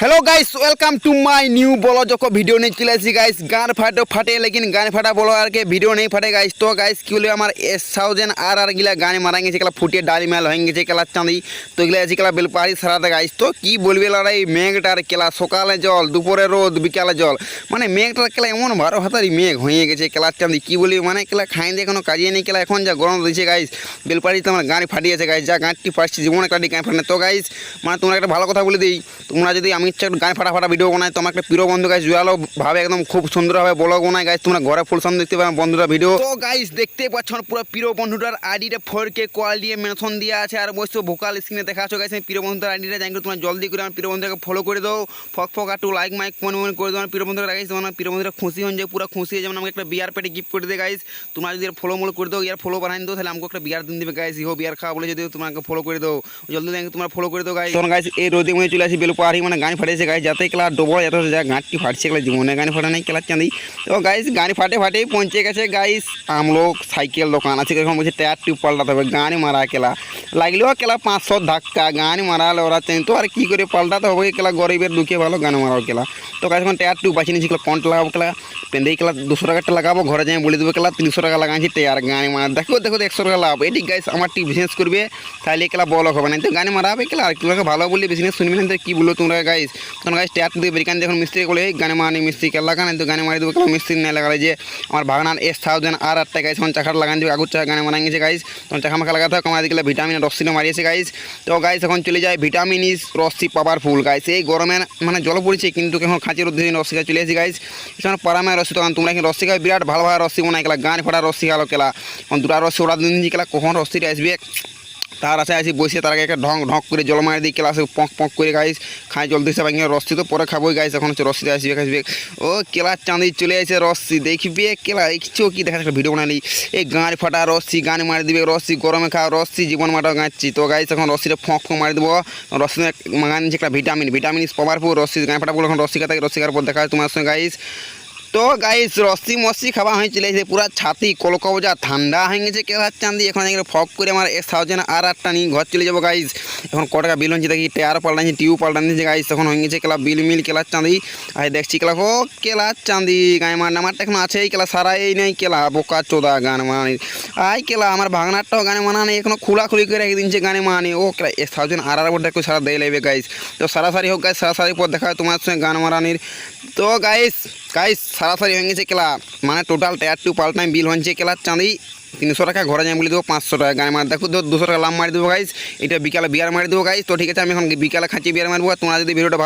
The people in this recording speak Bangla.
Hello guys welcome to my new বলো যখন ভিডিও নিয়ে চলে আসি গাইস গান ফাটো, ফাটে, লেকিন গান ফাটা বলো আর কে ভিডিও নেই, ফাটে গাইস তো গাইস কি বলে আমার এস থাউজেন্ড আর আর গিলা গান মারা গেছে, গেলা ফুটে ডালি মেল হয়ে গেছে কেলা চাঁদি, তো এগুলো আছে কেলা বেলপাহাড়ি সারাতে গাইস তো, কি বলবে লড়াই, মেঘটার কেলা, সকালে জল, দুপুরে রোদ, বিকালে জল মানে মেঘটার কেলা এমন ভারো হাতারি মেঘ হয়ে গেছে কেলা চাঁদি, কি বলি মানে কেলা খাই দিয়ে কোনো কাজে নেই কেলা এখন যা গরম দিয়েছে গাইস বেলপাহাড়িতে আমার গান ফাটিয়েছে গাইস যা গাঁটটি ফাটছে জীবনে কাটি গান ফাটে তো গাইস মানে তোমরা একটা ভালো কথা বলে দিই, তোমরা যদি আমি ইচ্ছা একটু গান ফাটা ফাটা ভিডিও বানাই তোমার একটা প্রিয় বন্ধু গাইস জুয়ালো ভাবে একদম খুব সুন্দরভাবে ব্লগ বানায় গাইস তোমরা ঘরে ফুল সামনে দেখতে পাবে বন্ধুরা ভিডিও তো গাইস দেখতে পাচ্ছ পুরো প্রিয় বন্ধুটার আইডিটা ফোর কে দিয়ে মেনশন দিয়ে আছে আর বসে ভোকাল স্ক্রিনে দেখা আছো গাইস প্রিয় বন্ধুটার আইডিটা জানি তোমরা জলদি করে আমার প্রিয় বন্ধুকে ফলো করে দাও। ফক ফক একটু লাইক মাইক মনে মনে করে দাও আমার প্রিয় বন্ধুরা গাইস তোমার প্রিয় বন্ধুরা খুশি হন যে পুরো খুশি হয়ে যেমন আমাকে একটা বিয়ার পেটে গিফট করে দে গাইস তোমরা যদি ফলো মলো করে দাও ইয়ার ফলো বানাই দাও তাহলে আমাকে একটা বিয়ার দিন দিবে গাইস ইহো বিয়ার খাওয়া বলে যদি তোমাকে ফলো করে দাও। জলদি তোমরা ফলো করে দাও গাইস তখন গাইস এই রোদে মনে চলে আসি বেলু পাহাড়ি মানে গান ফাটেছে গাইস যাতে ক্লাস ডবল এত যা গাঁটটি ফাটছে ক্লাস জীবনে গান ফাটা নাই ক্লাস চাঁদি তো গাইস গান ফাটে ফাটে পৌঁছে গেছে গাইস আমলোক সাইকেল দোকান আছে এখন বলছে টায়ার টিউব পাল্টাতে হবে গান মারা কেলা লাগলেও কেলা পাঁচশো ধাক্কা গান মারালে ওরা চেন তো আর কি করে পাল্টাতে হবে কেলা গরিবের দুঃখে ভালো গান মারাও কেলা তো গাইস এখন টায়ার টিউব বাঁচিয়ে নিয়েছি কন্ট লাগাবো কেলা পেন্দেই কেলা দুশো টাকাটা লাগাবো ঘরে যাই বলে দেবো কেলা তিনশো টাকা লাগাচ্ছি টায়ার গান মারা দেখো দেখো একশো টাকা লাভ এটি গাইস আমার টিপ বিজনেস করবে তাহলে কেলা বড় হবে না তো গান মারাবে কেলা আর কি ভালো বলে বিজনেস শুনবে না তো কি বলল তোমরা গাইস তখন গাইস, টায়ার দিয়ে বেরিকান যখন মিস্ত্রি করলে গানে মারানি মিস্ত্রি কেলা লাগান তো গানে মারি দেবো কেলা মিস্ত্রি না লাগালে যে আমার ভাগনার এস থাউজেন্ড আর আটটা গাইস, এখন চাকাটা লাগান দেবে আগুর গানে মারা গেছে গাইস। তখন চাকা মাখা লাগাতে হয় কমাই দিকে ভিটামিন রশ্মিটা মারিয়েছে গাইস। তো গাইস, এখন চলে যায় ভিটামিন ইস রশ্মি পাওয়ারফুল গাইস। এই গরমে মানে জল পড়ছে, কিন্তু এখন খাঁচির উদ্দেশ্যে রশ্মি চলে এসেছি গাইস। এখন পারামে রশ্মি তখন তোমরা এখন খাই বিরাট ভালো ভালো রশ্মি বানাই গেলা গান ফাটা রশ্মি গেল কেলা। দুটা রশ্মি ওরা দিন গেলা কখন রশ্মিটা আসবে? তার আছে আসি বসে তার আগে একটা ঢং ঢক করে জল মারি দিই, ক্লাসে পক পক করে গাইস খাই জল দিচ্ছে ভাঙিয়ে রস্সি তো পরে খাবোই গাইস এখন হচ্ছে রস্সিতে আসবে আসবে ও কেলার চাঁদি চলে আসে রস্সি, দেখবি কেলা কিছু কি দেখা একটা ভিডিও বানালি। এই গাঁড় ফাটা রস্সি, গান মারি দিবে রস্সি, গরমে খাওয়া রস্সি, জীবন মাটা গাঁচ্ছি। তো গাইস এখন রস্সিটা ফঁক ফঁক মারি দেবো। রস্সি মাগান একটা ভিটামিন ভিটামিন পাওয়ার পর রস্সি গাঁ ফাটা বলে এখন রস্সি খাতে রস্সি খাওয়ার পর দেখা তোমার সঙ্গে গাইস তো গাইস রসি মসি খাওয়া হয়েছিল। যে পুরা ছাতি, কলকবজা, ঠান্ডা হয়ে গেছে কেলার চান্দি এখন ফক করে আমার থাউজেন্ড আর আটটা নিয়ে ঘর চলে যাব গাইস এখন ক বিল হচ্ছে দেখি, টায়ার পাল্টাচ্ছি টিউব পাল্টাচ্ছি গাইস তখন হয়ে গেছে কেলা বিল মিল কেলার চাঁদি। আর দেখছি কেলা ও কেলার চাঁদি গায়ে মার নামারটা এখন আছে, এই কেলা সারা এই নেই কেলা বোকা চোদা গান মানি। আই কেলা আমার ভাগনারটাও গানে মানা নেই, এখনও খোলা খুলি করে রেখে দিনছে গানে মানি, ও কেলা থাউজেন্ড আর আর একটু সারা দিয়ে লাগবে গাইস তো সারাসারি হোক গাইস সারাসারি পর দেখা হয় তোমার সঙ্গে গান মারানির। তো গাইস গাইস সারাসারি হয়ে গেছে কেলা মানে টোটাল টায়ার টু পাল্টাই বিল হচ্ছে কেলার চাঁদি। তিনশো টাকা ঘরে যাই বলে দেবো পাঁচশো টাকা গায়ে মার দেখো দুশো টাকা লাভ মারি দেবো গাইস এটা বিকালে বিয়ার মারি দেবো গাইস তো ঠিক আছে, আমি এখন বিকালে খাঁচি বিয়ার মারবো তোমরা যদি ভিডিওটা